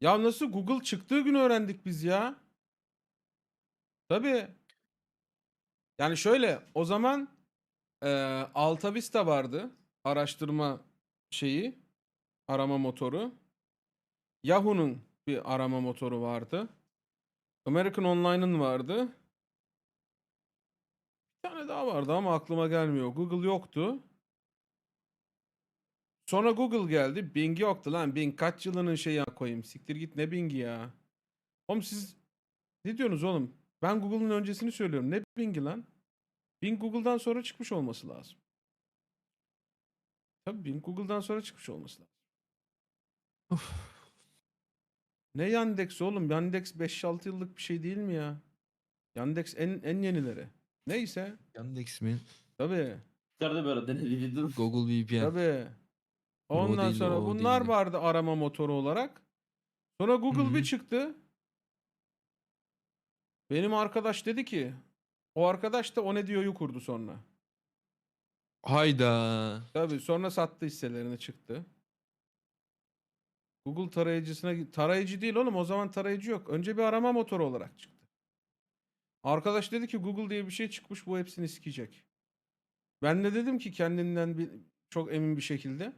Ya nasıl Google çıktığı gün öğrendik biz ya. Tabii. Yani şöyle o zaman eee Alta Vista vardı. Araştırma şeyi. Arama motoru. Yahoo'nun bir arama motoru vardı. American Online'ın vardı. Bir tane daha vardı ama aklıma gelmiyor. Google yoktu. Sonra Google geldi. Bing yoktu lan. Bing kaç yılının şeyi koyayım. Siktir git ne Bing'i ya. Oğlum siz ne diyorsunuz oğlum? Ben Google'ın öncesini söylüyorum. Ne Bing'i lan? Bing Google'dan sonra çıkmış olması lazım. Tabii Bing Google'dan sonra çıkmış olması lazım. Ne Yandex oğlum? Yandex 5-6 yıllık bir şey değil mi ya? Yandex en en yenileri. Neyse. Yandex mi? Tabii. Dışarıda böyle denediydim. Google VPN. Tabii. Ondan değil, sonra o bunlar değildi. vardı arama motoru olarak. Sonra Google Hı bir çıktı. Benim arkadaş dedi ki o arkadaş da o ne diyor'yu kurdu sonra. Hayda. Tabii sonra sattı hisselerini çıktı. Google tarayıcısına tarayıcı değil oğlum o zaman tarayıcı yok. Önce bir arama motoru olarak çıktı. Arkadaş dedi ki Google diye bir şey çıkmış bu hepsini sikecek. Ben de dedim ki kendinden bir, çok emin bir şekilde.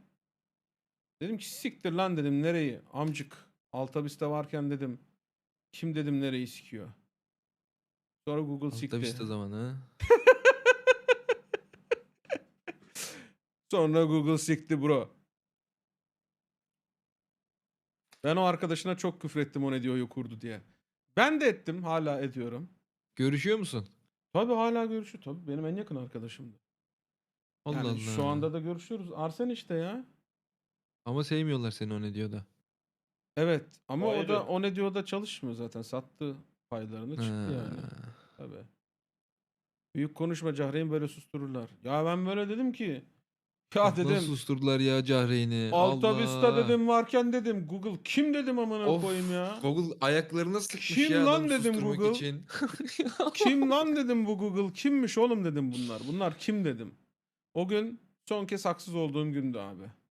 Dedim ki siktir lan dedim nereyi amcık. Altabiste varken dedim kim dedim nereyi sikiyor. Sonra Google sikti. Vista zamanı. Sonra Google sikti bro. Ben o arkadaşına çok küfrettim o ne diyor kurdu diye. Ben de ettim hala ediyorum. Görüşüyor musun? Tabii hala görüşüyor. Tabii benim en yakın arkadaşımdı. Allah Yani Allah. şu anda da görüşüyoruz. Arsen işte ya. Ama sevmiyorlar seni o ne diyor da. Evet ama O o, da ayrı. o ne diyor da çalışmıyor zaten. Sattı paylarını çıktı Ha. yani. Tabii. Büyük konuşma Cahreyn böyle sustururlar. Ya ben böyle dedim ki ya Ah, dedim Nasıl susturdular ya Cahreyn'i. Alta Vista Allah. dedim varken dedim Google kim dedim amına Of, koyayım ya. Google ayaklarına sıkmış Kim ya lan adamı dedim susturmak Google? için. Kim lan dedim bu Google? Kimmiş oğlum dedim bunlar. Bunlar kim dedim. O gün son kez haksız olduğum gündü abi.